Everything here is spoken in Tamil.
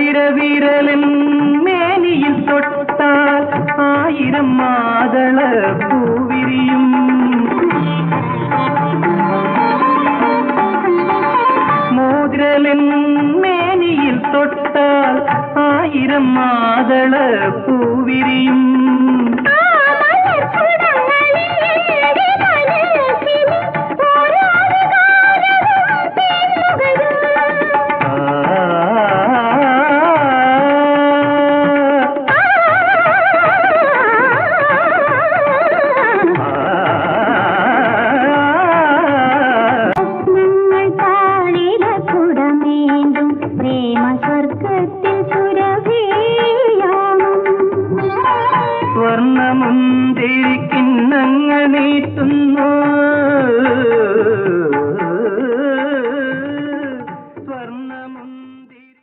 மோதிர வீரலின் மேனியில் தொட்டால் ஆயிரம் மாதள பூவிரியும். மோதிரலின் மேனியில் தொட்டால் ஆயிரம் மாதள பூவிரி സ്വർണമുന്തിരി കിണ്ണങ്ങൾ നീട്ടുന്നു.